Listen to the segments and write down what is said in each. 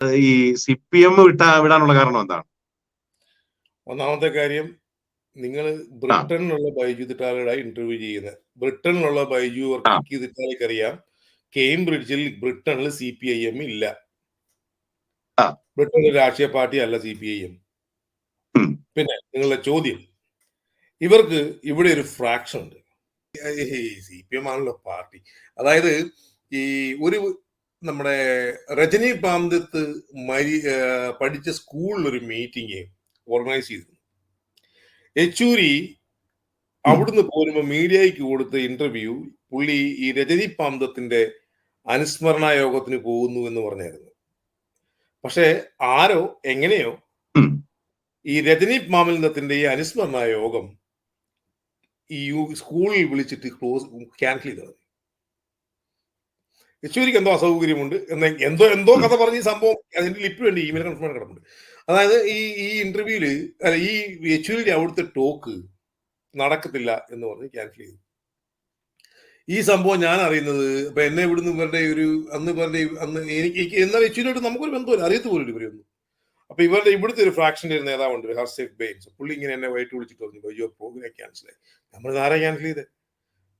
ഈ C P M വിട്ടാ വിടാനുള്ള കാരണം എന്താണ്? ഒന്നാമത്തെ കാര്യം നിങ്ങൾ ബ്രിട്ടനിലുള്ള ബൈജു തിട്ടാലയുടെ ഇന്റർവ്യൂ ചെയ്യുന്നത്. ബ്രിട്ടനിലുള്ള ബൈജു. വർക്ക് തിട്ടാലയ്ക്ക് അറിയാം കേംബ്രിഡ്ജിൽ ബ്രിട്ടനിൽ സി പി ഐ എം ഇല്ല. ബ്രിട്ടൻ ഒരു രാഷ്ട്രീയ പാർട്ടി അല്ല സി പി ഐ എം പിന്നെ നിങ്ങളുടെ ചോദ്യം ഇവർക്ക് ഇവിടെ ഒരു ഫ്രാക്ഷൻ ഉണ്ട്. സി പി എം ആണല്ലോ പാർട്ടി. അതായത് ഈ ഒരു നമ്മുടെ രജനി പാന്തത്ത് മരി പഠിച്ച സ്കൂളിൽ ഒരു മീറ്റിംഗ് ഓർഗനൈസ് ചെയ്തിരുന്നു. യെച്ചൂരി അവിടുന്ന് പോരുമ്പോ മീഡിയയ്ക്ക് കൊടുത്ത ഇന്റർവ്യൂ പുള്ളി ഈ രജനി പാന്തത്തിന്റെ അനുസ്മരണ യോഗത്തിന് പോകുന്നു എന്ന് പറഞ്ഞായിരുന്നു. പക്ഷെ ആരോ എങ്ങനെയോ ഈ രജനി മാമലിനത്തിന്റെ ഈ അനുസ്മരണ യോഗം ഈ സ്കൂളിൽ വിളിച്ചിട്ട് ക്ലോസ് ക്യാൻസൽ ചെയ്ത് യെച്ചൂരിക്ക് എന്തോ അസൗകര്യമുണ്ട്. എന്ന എന്തോ എന്തോ കഥ പറഞ്ഞ ഈ സംഭവം അതിന്റെ ലിപ്പ് വേണ്ടി ഇമെയിൽ കൺഫർമേഷൻ കിടപ്പുണ്ട്. അതായത് ഈ ഈ ഇന്റർവ്യൂൽ അല്ല ഈ യെച്ചൂരിയുടെ അവിടുത്തെ ടോക്ക് നടക്കത്തില്ല എന്ന് പറഞ്ഞ് ക്യാൻസൽ ചെയ്തു. ഈ സംഭവം ഞാൻ അറിയുന്നത് അപ്പൊ എന്നെ ഇവിടുന്ന് ഇവരുടെ ഒരു അന്ന് ഇവരുടെ അന്ന് എനിക്ക് എന്നാൽ യെച്ചൂരിയോട് നമുക്കൊരു ബന്ധമില്ല അറിയത്ത് പോലും ഇവരൊന്നും അപ്പൊ ഇവരുടെ ഇവിടുത്തെ ഒരു ഫ്രാക്ഷന്റെ ഒരു നേതാവുണ്ട് ഹർസേഫ് ബെയിൻസ്. പുള്ളി ഇങ്ങനെ എന്നെ വൈകിട്ട് വിളിച്ചിട്ട് പറഞ്ഞു അയ്യോ പ്രോഗ്രാം ക്യാൻസൽ ആയി. നമ്മൾ ആരാ ക്യാൻസൽ ചെയ്തത്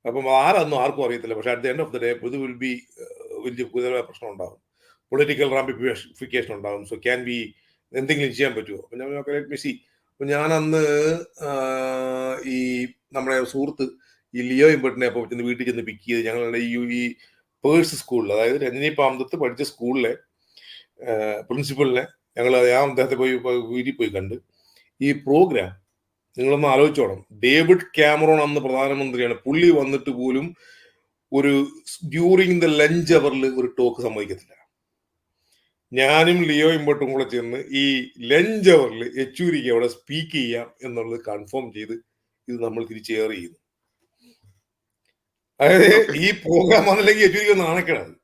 അപ്പം ആരാന്നും ആർക്കും അറിയത്തില്ല. പക്ഷെ at the end of the day ഇത് വിൽ ബി വലിയ ഗുരുതരമായ പ്രശ്നം ഉണ്ടാകും പൊളിറ്റിക്കൽ റാമ്പിഫിക്കേഷൻ ഉണ്ടാകും സോ ക്യാൻ ബി എന്തെങ്കിലും ചെയ്യാൻ പറ്റുമോ അപ്പം ഞാൻ ലെറ്റ് മി ഞാനന്ന് ഞാൻ അന്ന് ഈ നമ്മുടെ സുഹൃത്ത് ഈ ലിയോ ഇമ്പട്ടിനെ അപ്പോൾ ചെന്ന് വീട്ടിൽ ചെന്ന് പിക്ക് ചെയ്ത് ഞങ്ങളുടെ ഈ ഈ പേഴ്സ് സ്കൂളിൽ അതായത് രജനി പാമ്പത്ത് പഠിച്ച സ്കൂളിലെ പ്രിൻസിപ്പളിനെ ഞങ്ങൾ ഞാൻ അദ്ദേഹത്തെ പോയി വീട്ടിൽ പോയി കണ്ട്. ഈ പ്രോഗ്രാം നിങ്ങളൊന്ന് ആലോചിച്ചോണം ഡേവിഡ് ക്യാമറോൺ അന്ന് പ്രധാനമന്ത്രിയാണ്. പുള്ളി വന്നിട്ട് പോലും ഒരു ഡ്യൂറിങ് ദ ലഞ്ച് അവറിൽ ഒരു ടോക്ക് സമ്മതിക്കത്തില്ല. ഞാനും ലിയോ ഇമ്പോട്ടും കൂടെ ചെന്ന് ഈ ലഞ്ച് അവറിൽ യെച്ചൂരിക്ക് അവിടെ സ്പീക്ക് ചെയ്യാം എന്നുള്ളത് കൺഫേം ചെയ്ത് ഇത് നമ്മൾ തിരിച്ച് ചെയ്യുന്നു. അതായത് ഈ പ്രോഗ്രാം വന്നില്ലെങ്കിൽ യെച്ചൂരിക്ക് നാണക്കേടാണ്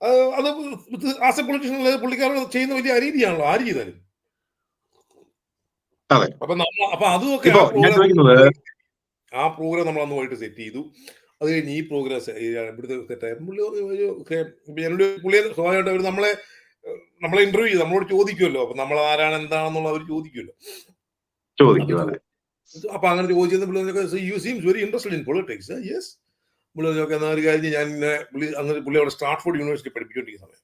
അത്. അത് ആസ് എ പൊളിറ്റീഷ്യൻ പുള്ളിക്കാരൻ ചെയ്യുന്ന വലിയ അരീതിയാണല്ലോ ആര് ചെയ്താലും. അതെ. അപ്പൊ അപ്പൊ അതൊക്കെ ഞാൻ ചോദിക്കുന്നത് ആ പ്രോഗ്രാം നമ്മൾ അന്ന് പോയിട്ട് സെറ്റ് ചെയ്തു. അത് കഴിഞ്ഞ് ഈ പ്രോഗ്രാം ഇവിടുത്തെ സെറ്റായി. പുള്ളി എന്നോട് പുള്ളിയെ സ്വാഭാവികമായിട്ട് അവർ നമ്മളെ നമ്മളെ ഇന്റർവ്യൂ ചെയ്തു നമ്മളോട് ചോദിക്കുമല്ലോ അപ്പൊ നമ്മൾ ആരാണ് എന്താണെന്നുള്ള അവർ ചോദിക്കുമല്ലോ അപ്പൊ അങ്ങനെ ചോദിച്ചത് പുള്ളി you seems very interested in politics yes പുള്ളി എന്നാൽ ഒരു കാര്യം ഞാൻ പുള്ളി അങ്ങനെ പുള്ളി അവിടെ സ്റ്റാർട്ട്ഫോർഡ് യൂണിവേഴ്സിറ്റി പഠിപ്പിച്ചുകൊണ്ടിരിക്കുന്ന സമയം.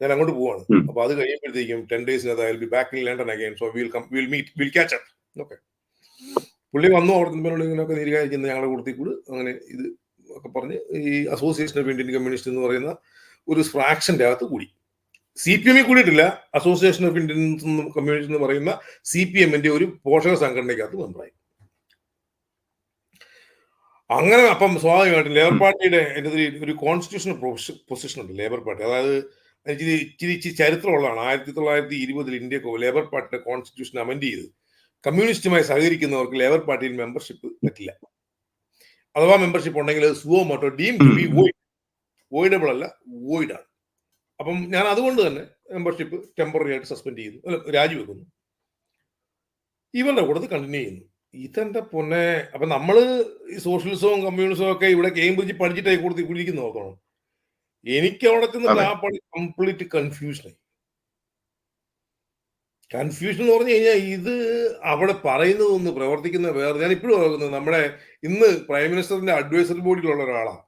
ഞാൻ അങ്ങോട്ട് പോവാണ്. അപ്പൊ അത് കഴിയുമ്പോഴത്തേക്കും ten ഡേയ്സിനകത്ത് I be back in London again so will come will meet will catch up okay പുള്ളി വന്നു അവിടുത്തെ ഇങ്ങനെയൊക്കെ നീരായിരിക്കുന്ന ഞങ്ങളുടെ കൂട്ടത്തിൽ കൂടി അങ്ങനെ ഇത് ഒക്കെ പറഞ്ഞ് ഈ അസോസിയേഷൻ ഓഫ് ഇന്ത്യൻ കമ്മ്യൂണിസ്റ്റ് എന്ന് പറയുന്ന ഒരു ഫ്രാക്ഷന്റെ അകത്ത് കൂടി. സി പി എമ്മിൽ കൂടിയിട്ടില്ല. അസോസിയേഷൻ ഓഫ് ഇന്ത്യൻ കമ്മ്യൂണിസ്റ്റ് എന്ന് പറയുന്ന സി പി എമ്മിന്റെ ഒരു പോഷക സംഘടനയ്ക്കകത്ത് മെമ്പറായി അങ്ങനെ അപ്പം സ്വാഭാവികമായിട്ടും ലേബർ പാർട്ടിയുടെ എന്റെ ഒരു കോൺസ്റ്റിറ്റ്യൂഷണൽ പൊസിഷൻ ഉണ്ട്. ലേബർ പാർട്ടി അതായത് ഇച്ചിരി ഇച്ചിരി ഇച്ചിരി ചരിത്രമുള്ളതാണ്. ആയിരത്തി തൊള്ളായിരത്തി ഇരുപതിൽ ഇന്ത്യ ലേബർ പാർട്ടിയുടെ കോൺസ്റ്റിറ്റ്യൂഷൻ അമെൻഡ് ചെയ്ത് കമ്മ്യൂണിസ്റ്റുമായി സഹകരിക്കുന്നവർക്ക് ലേബർ പാർട്ടിയിൽ മെമ്പർഷിപ്പ് പറ്റില്ല. അഥവാ മെമ്പർഷിപ്പ് ഉണ്ടെങ്കിൽ suo motu deemed to be void voidable അല്ല വോയിഡ് ആണ്. അപ്പം ഞാൻ അതുകൊണ്ട് തന്നെ മെമ്പർഷിപ്പ് ടെമ്പററി ആയിട്ട് സസ്പെൻഡ് ചെയ്യുന്നു അല്ല രാജിവെക്കുന്നു. ഇവരുടെ കൂടെ കണ്ടിന്യൂ ചെയ്യുന്നു. ഇതെന്റെ പൊന്നെ? അപ്പൊ നമ്മൾ ഈ സോഷ്യലിസവും കമ്മ്യൂണിസവും ഒക്കെ ഇവിടെ കേംബ്രിഡ്ജിൽ പഠിച്ചിട്ടായി കൊടുത്ത് കുടിക്കുന്നു നോക്കണം? എനിക്ക് അവിടെ ചെന്നിട്ട് ആ പണി കംപ്ലീറ്റ് കൺഫ്യൂഷനായി കൺഫ്യൂഷൻ എന്ന് പറഞ്ഞു കഴിഞ്ഞാൽ ഇത് അവിടെ പറയുന്നതൊന്ന് പ്രവർത്തിക്കുന്ന വേറെ ഞാൻ ഇപ്പോഴും ഓർക്കുന്നത് നമ്മുടെ ഇന്ന് പ്രൈം മിനിസ്റ്ററിന്റെ അഡ്വൈസറി ബോർഡിലുള്ള ഒരാളാണ്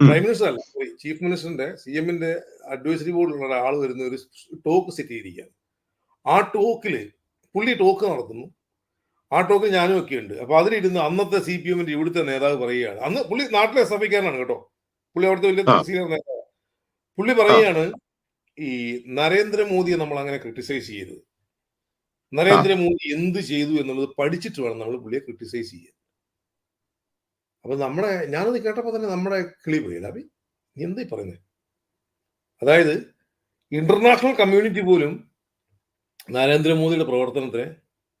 പ്രൈം മിനിസ്റ്റർ അല്ല സോറി ചീഫ് മിനിസ്റ്ററിന്റെ സി എമ്മിന്റെ അഡ്വൈസറി ബോർഡിലുള്ള ഒരാൾ വരുന്ന ഒരു ടോക്ക് സെറ്റ് ചെയ്തിരിക്കുകയാണ് ആ ടോക്കിൽ പുള്ളി ടോക്ക് നടത്തുന്നു. ആ ടോക്ക് ഞാനും ഒക്കെ ഉണ്ട് അപ്പൊ അതിലിരുന്ന് അന്നത്തെ സി പി എമ്മിന്റെ ഇവിടുത്തെ നേതാവ് പറയുകയാണ്. അന്ന് പുള്ളി നാട്ടിലെ സഭയ്ക്കാരനാണ് കേട്ടോ. പുള്ളി അവിടുത്തെ വലിയ. സീനിയർ നേതാവ്. പുള്ളി പറയുകയാണ് ഈ നരേന്ദ്രമോദിയെ നമ്മൾ അങ്ങനെ ക്രിട്ടിസൈസ് ചെയ്യരുത്. നരേന്ദ്രമോദി എന്ത് ചെയ്തു എന്നുള്ളത് പഠിച്ചിട്ട് വേണം നമ്മൾ പുള്ളിയെ ക്രിട്ടിസൈസ് ചെയ്യാൻ. അപ്പൊ നമ്മുടെ ഞാനത് കേട്ടപ്പോ തന്നെ നമ്മുടെ കിളി പോയി അഭി നീ എന്തായി പറയുന്നത് അതായത് ഇന്റർനാഷണൽ കമ്മ്യൂണിറ്റി പോലും നരേന്ദ്രമോദിയുടെ പ്രവർത്തനത്തെ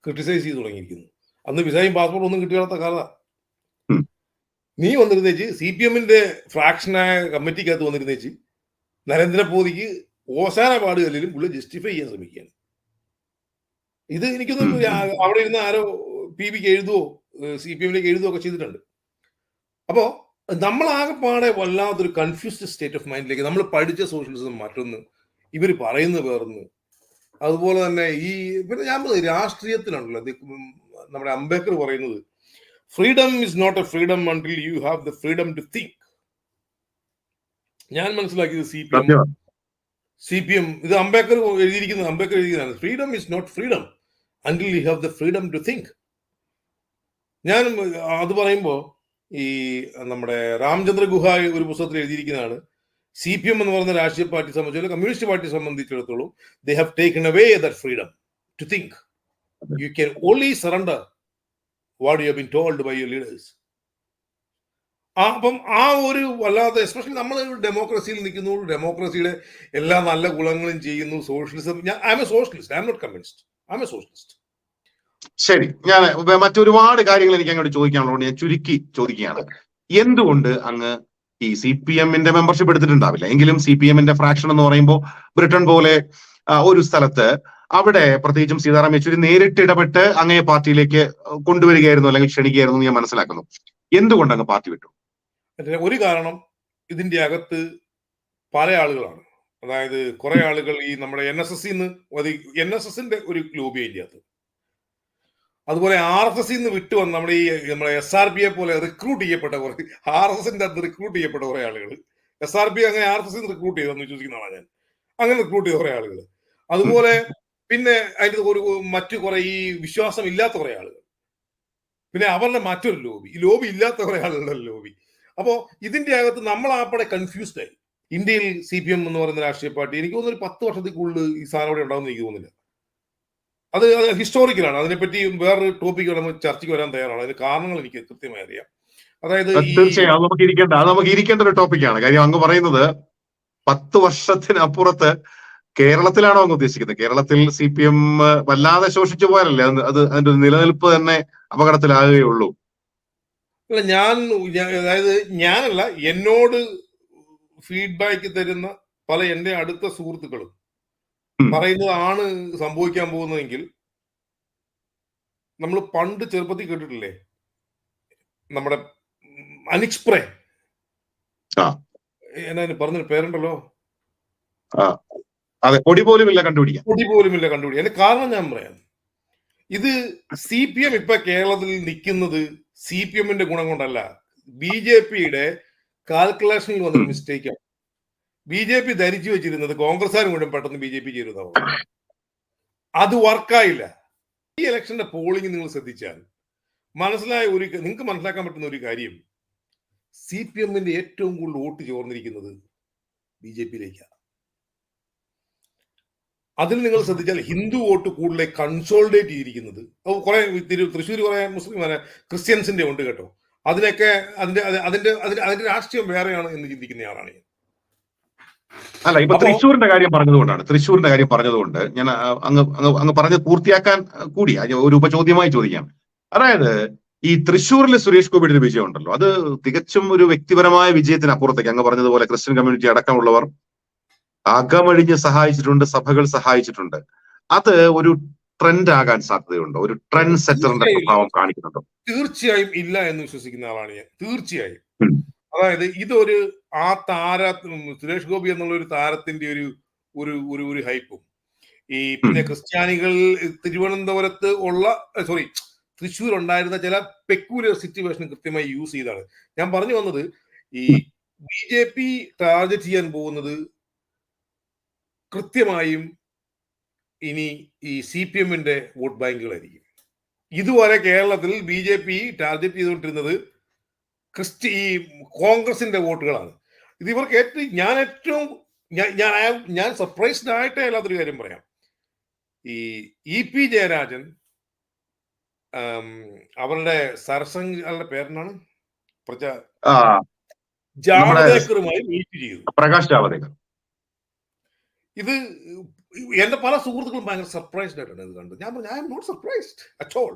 ക്രിട്ടിസൈസ് ചെയ്ത് തുടങ്ങിയിരിക്കുന്നു. അന്ന് വിസയും പാസ്പോർട്ട് ഒന്നും കിട്ടിയാത്ത കാലത ഉം. നീ വന്നിരുന്നേച്ച് സി പി എമ്മിന്റെ ഫ്രാക്ഷനായ കമ്മിറ്റിക്കകത്ത് വന്നിരുന്നേച്ച് നരേന്ദ്രമോദിക്ക് ഓശാന പാടുകളിലും പുള്ളി ജസ്റ്റിഫൈ ചെയ്യാൻ ശ്രമിക്കുകയാണ്. ഇത് എനിക്കൊന്നും. അവിടെ ഇരുന്ന് ആരോ പി ബിക്ക് എഴുതുവോ സി പി എമ്മിലേക്ക് എഴുതുവോ ഒക്കെ ചെയ്തിട്ടുണ്ട്. അപ്പോ നമ്മളാകെപ്പാടെ വല്ലാത്തൊരു കൺഫ്യൂസ്ഡ് സ്റ്റേറ്റ് ഓഫ് മൈൻഡിലേക്ക് നമ്മൾ പഠിച്ച സോഷ്യലിസം മറ്റൊന്ന് ഇവർ പറയുന്ന വേറൊന്ന്. അതുപോലെ തന്നെ ഈ പിന്നെ ഞാൻ രാഷ്ട്രീയത്തിലാണല്ലോ നമ്മുടെ അംബേദ്കർ പറയുന്നത്. Freedom is not a freedom until you have the freedom to think ഞാൻ മനസ്സിലാക്കിയത് C P M C P M ഇത് അംബേദ്കർ എഴുതിയിരിക്കുന്നത് അംബേദ്കർ എഴുതിയതാണ്. Freedom is not freedom until you have the freedom to think ഞാൻ അത് പറയുമ്പോൾ ഈ നമ്മുടെ രാമചന്ദ്ര ഗുഹ ഒരു പുസ്തകത്തിൽ എഴുതിയിരിക്കുന്നതാണ്. സി പി എം എന്ന് പറയുന്ന രാഷ്ട്രീയ പാർട്ടി സംബന്ധിച്ചിടത്തോളം കമ്മ്യൂണിസ്റ്റ് പാർട്ടി സംബന്ധിച്ചിടത്തോളം they have taken away the freedom to think you can only surrender what you been told by your leaders ആ അപ്പം ആ ഒരു വല്ലാതെ എസ്പെഷ്യലി നമ്മൾ ഡെമോക്രസിയിൽ നിൽക്കുന്നു. ഡെമോക്രസിയുടെ എല്ലാ നല്ല ഗുണങ്ങളും ചെയ്യുന്നു. സോഷ്യലിസം ഞാൻ I'm a socialist I'm not communist I'm a socialist ശരി. ഞാൻ മറ്റൊരുപാട് കാര്യങ്ങൾ എനിക്ക് അങ്ങോട്ട് ചോദിക്കാനുള്ളതുകൊണ്ട് ഞാൻ ചുരുക്കി ചോദിക്കുകയാണ്. എന്തുകൊണ്ട് അങ്ങ് ഈ സി പി എമ്മിന്റെ മെമ്പർഷിപ്പ് എടുത്തിട്ടുണ്ടാവില്ല? എങ്കിലും സി പി എമ്മിന്റെ ഫ്രാക്ഷൻ എന്ന് പറയുമ്പോൾ ബ്രിട്ടൻ പോലെ ഒരു സ്ഥലത്ത് അവിടെ പ്രത്യേകിച്ചും സീതാറാം യെച്ചൂരി നേരിട്ട് ഇടപെട്ട് അങ്ങേ പാർട്ടിയിലേക്ക് കൊണ്ടുവരികയായിരുന്നു അല്ലെങ്കിൽ ക്ഷണിക്കുകയായിരുന്നു ഞാൻ മനസ്സിലാക്കുന്നു. എന്തുകൊണ്ട് അങ്ങ് പാർട്ടി വിട്ടു? ഒരു കാരണം ഇതിന്റെ അകത്ത് പല ആളുകളാണ്. അതായത് കുറെ ആളുകൾ ഈ നമ്മുടെ N S S N S എസിന്റെ ഒരു ലോബി അതിനകത്ത് അതുപോലെ ആർ എസ് എസ് നിന്ന് വിട്ടു വന്ന നമ്മുടെ ഈ നമ്മുടെ എസ് ആർ ബിയെ പോലെ റിക്രൂട്ട് ചെയ്യപ്പെട്ട കുറെ ആർ എസ് എസിന്റെ അകത്ത് റിക്രൂട്ട് ചെയ്യപ്പെട്ട കുറെ ആളുകൾ എസ് ആർ ബി അങ്ങനെ ആർ എസ് എസ് റിക്രൂട്ട് ചെയ്തെന്ന് വിശ്വസിക്കുന്നതാണ് ഞാൻ. അങ്ങനെ റിക്രൂട്ട് ചെയ്ത കുറെ ആളുകൾ അതുപോലെ പിന്നെ അതിന്റെ ഒരു മറ്റു കുറെ ഈ വിശ്വാസം ഇല്ലാത്ത കുറെ ആളുകൾ. പിന്നെ അവരുടെ മറ്റൊരു ലോബി ഈ ലോബി ഇല്ലാത്ത കുറെ ആളുകളുടെ ലോബി. അപ്പോ ഇതിന്റെ അകത്ത് നമ്മൾ ആപ്പടെ കൺഫ്യൂസ്ഡ് ആയി. ഇന്ത്യയിൽ സി പി എം എന്ന് പറയുന്ന രാഷ്ട്രീയ പാർട്ടി എനിക്ക് തോന്നുന്നു ഒരു പത്ത് വർഷത്തിൽ കൂടുതൽ ഈ സാധനം അവിടെ ഉണ്ടാവുന്ന എനിക്ക് തോന്നുന്നില്ല. അത് അത് ഹിസ്റ്റോറിക്കലാണ് അതിനെപ്പറ്റി വേറൊരു ടോപ്പിക് നമ്മൾ ചർച്ചയ്ക്ക് വരാൻ തയ്യാറാണ്. അതിന് കാരണങ്ങൾ എനിക്ക് കൃത്യമായി അറിയാം. അതായത് തീർച്ചയായും അത് നമുക്ക് ഇരിക്കേണ്ട അത് നമുക്ക് ഇരിക്കേണ്ട ഒരു ടോപ്പിക്കാണ് കാര്യം അങ്ങ് പറയുന്നത് പത്ത് വർഷത്തിനപ്പുറത്ത് കേരളത്തിലാണോ അങ്ങ് ഉദ്ദേശിക്കുന്നത്? കേരളത്തിൽ സി പി എം വല്ലാതെ ശോഷിച്ചു പോയാലല്ലേ? അത് അത് അതിന്റെ നിലനിൽപ്പ് തന്നെ അപകടത്തിലാകുകയുള്ളൂ അല്ല ഞാൻ അതായത് ഞാനല്ല എന്നോട് ഫീഡ്ബാക്ക് തരുന്ന പല എന്റെ അടുത്ത സുഹൃത്തുക്കളും പറയുന്നത് പറയുന്നതാണ് സംഭവിക്കാൻ പോകുന്നതെങ്കിൽ നമ്മൾ പണ്ട് ചെറുപ്പത്തിൽ കേട്ടിട്ടില്ലേ? നമ്മുടെ അനിക്സ്പ്രേ. എന്നാ പറഞ്ഞൊരു പേരുണ്ടല്ലോ? അതെ പൊടി പോലും ഇല്ല കണ്ടുപിടിക്കാൻ. പൊടി പോലുമില്ല കണ്ടുപിടിക്കാം അതിന്റെ കാരണം ഞാൻ പറയാം. ഇത് സി പി എം ഇപ്പൊ കേരളത്തിൽ നിൽക്കുന്നത് സി പി എമ്മിന്റെ ഗുണം കൊണ്ടല്ല. ബി ജെ പിയുടെ കാൽക്കുലേഷനിൽ വന്ന മിസ്റ്റേക്കാണ് ബി ജെ പി ധരിച്ചു വെച്ചിരുന്നത് കോൺഗ്രസ്സുകാർ മുഴുവൻ പെട്ടെന്ന് ബി ജെ പി ചേരുന്നതാണ് അത് വർക്കായില്ല ഈ ഇലക്ഷന്റെ പോളിംഗ് നിങ്ങൾ ശ്രദ്ധിച്ചാൽ മനസ്സിലായ ഒരു നിങ്ങൾക്ക് മനസ്സിലാക്കാൻ പറ്റുന്ന ഒരു കാര്യം. സി പി എമ്മിന്റെ ഏറ്റവും കൂടുതൽ വോട്ട് ചോർന്നിരിക്കുന്നത് ബി ജെ പിയിലേക്കാണ് അതിൽ നിങ്ങൾ ശ്രദ്ധിച്ചാൽ ഹിന്ദു വോട്ട് കൂടുതൽ കൺസോൾഡേറ്റ് ചെയ്തിരിക്കുന്നത്. കുറെ തൃശ്ശൂർ കുറെ മുസ്ലിം ക്രിസ്ത്യൻസിന്റെ ഉണ്ട് കേട്ടോ. അതിനൊക്കെ അതിന്റെ അത് അതിന്റെ അതിന്റെ അതിന്റെ രാഷ്ട്രീയം വേറെയാണ് എന്ന് ചിന്തിക്കുന്ന ആളാണ് ഞാൻ. അല്ല ഇപ്പൊ തൃശ്ശൂരിന്റെ കാര്യം പറഞ്ഞതുകൊണ്ടാണ് തൃശ്ശൂരിന്റെ കാര്യം പറഞ്ഞതുകൊണ്ട് ഞാൻ അങ്ങ് അങ്ങ് അങ്ങ് പറഞ്ഞ് പൂർത്തിയാക്കാൻ കൂടി ഒരു ഉപചോദ്യമായി ചോദിക്കാം. അതായത് ഈ തൃശ്ശൂരിലെ സുരേഷ് ഗോപിയുടെ ഒരു വിജയം ഉണ്ടല്ലോ അത് തികച്ചും ഒരു വ്യക്തിപരമായ വിജയത്തിന് അപ്പുറത്തേക്ക് അങ്ങ് പറഞ്ഞതുപോലെ ക്രിസ്ത്യൻ കമ്മ്യൂണിറ്റി അടക്കമുള്ളവർ അകമഴിഞ്ഞ് സഹായിച്ചിട്ടുണ്ട് സഭകൾ സഹായിച്ചിട്ടുണ്ട്. അത് ഒരു ട്രെൻഡ് ആകാൻ സാധ്യതയുണ്ടോ. ഒരു ട്രെൻഡ് സെറ്ററിന്റെ പ്രഭാവം കാണിക്കുന്നുണ്ടോ. തീർച്ചയായും ഇല്ല എന്ന് വിശ്വസിക്കുന്ന ആളാണ് ഞാൻ. തീർച്ചയായും. അതായത് ഇതൊരു ആ താര സുരേഷ് ഗോപി എന്നുള്ള ഒരു താരത്തിന്റെ ഒരു ഒരു ഒരു ഒരു ഹൈപ്പും. ഈ പിന്നെ ക്രിസ്ത്യാനികൾ തിരുവനന്തപുരത്ത് ഉള്ള സോറി തൃശ്ശൂർ ഉണ്ടായിരുന്ന ചില പെക്കുലർ സിറ്റുവേഷൻ കൃത്യമായി യൂസ് ചെയ്താണ്. ഞാൻ പറഞ്ഞു വന്നത് ഈ ബി ജെ പി ടാർഗറ്റ് ചെയ്യാൻ പോകുന്നത് കൃത്യമായും ഇനി ഈ സി പി എമ്മിന്റെ വോട്ട് ബാങ്കുകളായിരിക്കും. ഇതുവരെ കേരളത്തിൽ ബി ജെ പി ടാർഗറ്റ് ചെയ്തുകൊണ്ടിരുന്നത് ക്രിസ്റ്റി ഈ കോൺഗ്രസിന്റെ വോട്ടുകളാണ്. ഇത് ഇവർക്ക് ഏറ്റവും ഞാൻ ഏറ്റവും ഞാൻ ഞാൻ സർപ്രൈസ്ഡ് ആയിട്ടേ അല്ലാത്തൊരു കാര്യം പറയാം. ഈ ഇ പി ജയരാജൻ അവരുടെ സരസംഘ പേരെന്നാണ് പ്രജ ആ ജാവദേക്കറുമായി മീറ്റ് ചെയ്തു. പ്രകാശ് ജാവദേക്കർ. ഇത് എന്റെ പല സുഹൃത്തുക്കളും ഭയങ്കര സർപ്രൈസ്ഡ് ആയിട്ടാണ് ഇത് കണ്ടത്. ഞാൻ പറഞ്ഞു I'm not surprised at all